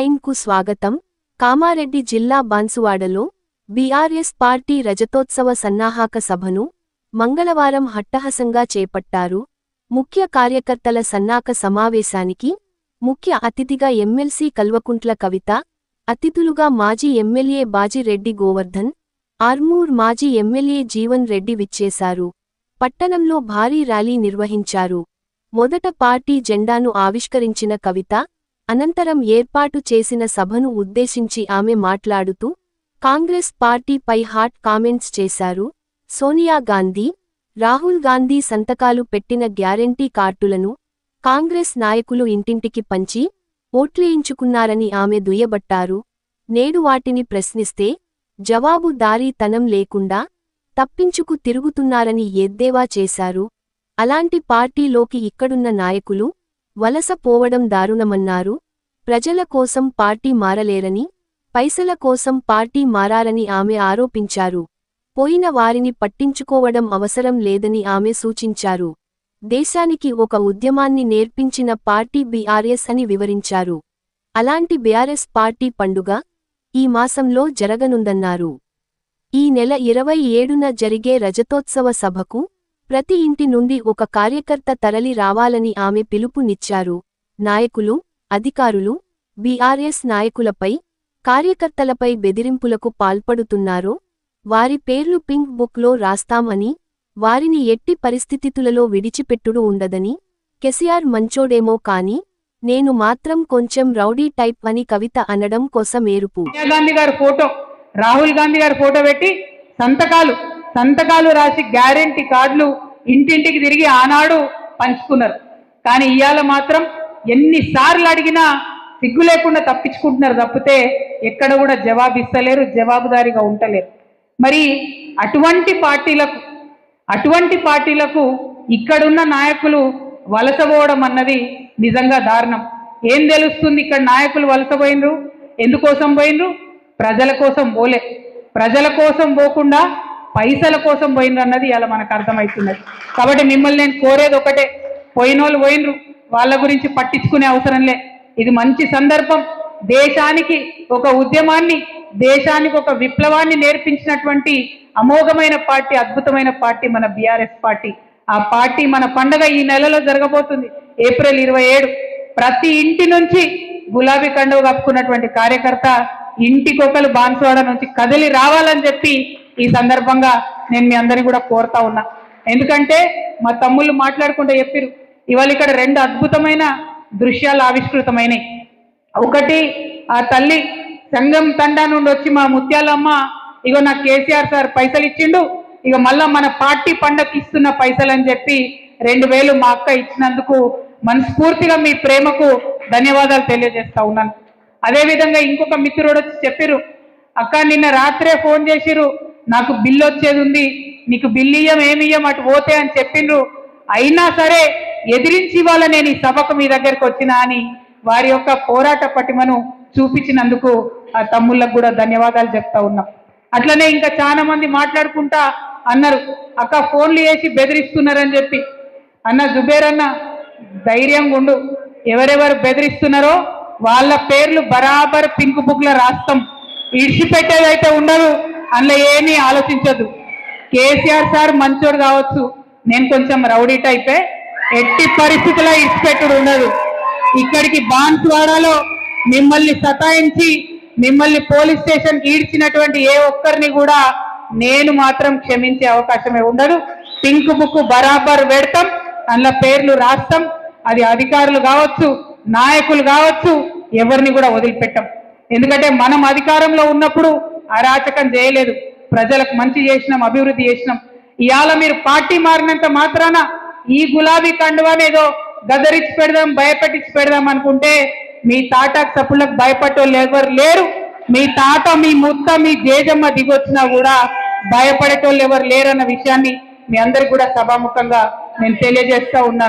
నైన్కు స్వాగతం. కామారెడ్డి జిల్లా బాన్సువాడలో BRS party రజతోత్సవ సన్నాహక సభను మంగళవారం హట్టహసంగా చేపట్టారు. ముఖ్య కార్యకర్తల సన్నాక సమావేశానికి ముఖ్య అతిథిగా ఎమ్మెల్సీ కల్వకుంట్ల కవిత అతిథులుగా మాజీ ఎమ్మెల్యే బాజిరెడ్డి గోవర్ధన్ ఆర్మూర్ మాజీ ఎమ్మెల్యే జీవన్ రెడ్డి విచ్చేశారు. పట్టణంలో భారీ ర్యాలీ నిర్వహించారు. మొదట పార్టీ జెండాను ఆవిష్కరించిన కవిత అనంతరం ఏర్పాటు చేసిన సభను ఉద్దేశించి ఆమె మాట్లాడుతూ కాంగ్రెస్ పార్టీపై హాట్ కామెంట్స్ చేశారు. సోనియా గాంధీ రాహుల్ గాంధీ సంతకాలు పెట్టిన గ్యారెంటీ కార్డులను కాంగ్రెస్ నాయకులు ఇంటింటికి పంచి ఓట్లేయించుకున్నారని ఆమె దుయ్యబట్టారు. నేడు వాటిని ప్రశ్నిస్తే జవాబుదారీతనం లేకుండా తప్పించుకు తిరుగుతున్నారని ఎద్దేవా చేశారు. అలాంటి పార్టీలోకి ఇక్కడున్న నాయకులు వలస పోవడం దారుణమన్నారు. ప్రజల కోసం పార్టీ మారలేరని పైసల కోసం పార్టీ మారారని ఆమె ఆరోపించారు. పోయిన వారిని పట్టించుకోవడం అవసరం లేదని ఆమె సూచించారు. దేశానికి ఒక ఉద్యమాన్ని నేర్పించిన పార్టీ బీఆర్ఎస్ అని వివరించారు. అలాంటి బీఆర్ఎస్ పార్టీ పండుగ ఈ మాసంలో జరగనుందన్నారు. ఈ నెల ఇరవై ఏడున జరిగే రజతోత్సవ సభకు ప్రతి ఇంటి నుండి ఒక కార్యకర్త తరలి రావాలని ఆమె పిలుపునిచ్చారు నాయకులు అధికారులు బీఆర్ఎస్ నాయకులపై కార్యకర్తలపై బెదిరింపులకు పాల్పడుతున్నారో వారి పేర్లు పింక్ బుక్లో రాస్తామని వారిని ఎట్టి పరిస్థితితులలో విడిచిపెట్టుడు ఉండదని కెసిఆర్ మంచోడేమో కాని నేను మాత్రం కొంచెం రౌడీ టైప్ అని కవిత అనడం కోసమేరుపు ఏరుపు. గాంధీ గారి ఫోటో రాహుల్ గాంధీ గారి ఫోటో పెట్టి సంతకాలు సంతకాలు రాసి గ్యారెంటీ కార్డులు ఇంటింటికి తిరిగి ఆనాడు పంచుకున్నారు. కానీ ఇవాళ మాత్రం ఎన్నిసార్లు అడిగినా సిగ్గు లేకుండా తప్పించుకుంటున్నారు తప్పితే ఎక్కడ కూడా జవాబు ఇస్తలేరు జవాబుదారీగా ఉండలేరు. మరి అటువంటి పార్టీలకు అటువంటి పార్టీలకు ఇక్కడున్న నాయకులు వలసపోవడం అన్నది నిజంగా దారుణం. ఏం తెలుస్తుంది ఇక్కడ నాయకులు వలసపోయినరు ఎందుకోసం పోయినరు? ప్రజల కోసం పోలే. ప్రజల కోసం పోకుండా పైసల కోసం పోయినరు అన్నది ఇలా మనకు అర్థమవుతున్నది కాబట్టి మిమ్మల్ని నేను కోరేది ఒకటే పోయిన వాళ్ళు పోయినరు వాళ్ళ గురించి పట్టించుకునే అవసరం లే. ఇది మంచి సందర్భం. దేశానికి ఒక ఉద్యమాన్ని దేశానికి ఒక విప్లవాన్ని నేర్పించినటువంటి అమోఘమైన పార్టీ అద్భుతమైన పార్టీ మన బీఆర్ఎస్ పార్టీ. ఆ పార్టీ మన పండగ ఈ నెలలో జరగబోతుంది ఏప్రిల్ ఇరవై ఏడు. ప్రతి ఇంటి నుంచి గులాబీ కండువ కప్పుకున్నటువంటి కార్యకర్త ఇంటికొకరు బాన్సువాడ నుంచి కదిలి రావాలని చెప్పి ఈ సందర్భంగా నేను మీ అందరినీ కూడా కోరుతా ఉన్నా. ఎందుకంటే మా తమ్ముళ్ళు మాట్లాడుకుంటూ చెప్పారు ఇవాళ ఇక్కడ రెండు అద్భుతమైన దృశ్యాలు ఆవిష్కృతమైనాయి. ఒకటి ఆ తల్లి సంఘం తండా నుండి వచ్చి మా ముత్యాలమ్మ ఇగో నాకు కేసీఆర్ సార్ పైసలు ఇచ్చిండు ఇక మళ్ళా మన పార్టీ పండగకి ఇస్తున్న పైసలు అని చెప్పి రెండు వేలు మా అక్క ఇచ్చినందుకు మనస్ఫూర్తిగా మీ ప్రేమకు ధన్యవాదాలు తెలియజేస్తా ఉన్నాను. అదే విధంగా ఇంకొక మిత్రుడు వచ్చి చెప్పిరు అక్క నిన్న రాత్రే ఫోన్ చేసిరు నాకు బిల్లు వచ్చేది ఉంది నీకు బిల్లు ఇయ్యం ఏమి ఇయ్యం అటు పోతే అని చెప్పిండ్రు. అయినా సరే ఎదిరించి ఇవాళ నేను ఈ సభకు మీ దగ్గరకు వచ్చినా అని వారి యొక్క పోరాట పటిమను చూపించినందుకు ఆ తమ్ముళ్ళకు కూడా ధన్యవాదాలు చెప్తా ఉన్నాం. అట్లనే ఇంకా చాలా మంది మాట్లాడుకుంటా అన్నారు అక్క ఫోన్లు వేసి బెదిరిస్తున్నారని చెప్పి. అన్న జుబేర్ అన్న ధైర్యంగా ఉండు. ఎవరెవరు బెదిరిస్తున్నారో వాళ్ళ పేర్లు బరాబర్ పింక్ బుక్లో రాస్తాం. ఇడిచిపెట్టేదైతే ఉండదు. అందులో ఏమీ ఆలోచించదు కేసీఆర్ సార్ మంచోడు కావచ్చు. నేను కొంచెం రౌడీ టైపే. ఎట్టి పరిస్థితుల్లో ఇడిచిపెట్టుడు ఉండదు. ఇక్కడికి బాన్స్వాడలో మిమ్మల్ని సతాయించి మిమ్మల్ని పోలీస్ స్టేషన్ ఈడ్చినటువంటి ఏ ఒక్కరిని కూడా నేను మాత్రం క్షమించే అవకాశమే ఉండదు. పింక్ బుక్ బరాబర్ పెడతాం. అందులో పేర్లు రాస్తాం. అది అధికారులు కావచ్చు నాయకులు కావచ్చు ఎవరిని కూడా వదిలిపెట్టాం. ఎందుకంటే మనం అధికారంలో ఉన్నప్పుడు అరాచకం చేయలేదు. ప్రజలకు మంచి చేసినాం అభివృద్ధి చేసినాం. ఇవాళ మీరు పార్టీ మారినంత మాత్రాన ఈ గులాబీ కండువానేదో గదరించి పెడదాం భయపెట్టించి పెడదాం అనుకుంటే మీ తాటాకు సప్పులకు భయపడేవాళ్ళు ఎవరు లేరు. మీ తాత మీ ముత్త మీ జేజమ్మ దిగొచ్చినా కూడా భయపడేటోళ్ళు ఎవరు లేరన్న విషయాన్ని మీ అందరికి కూడా సభాముఖంగా నేను తెలియజేస్తా ఉన్నాను.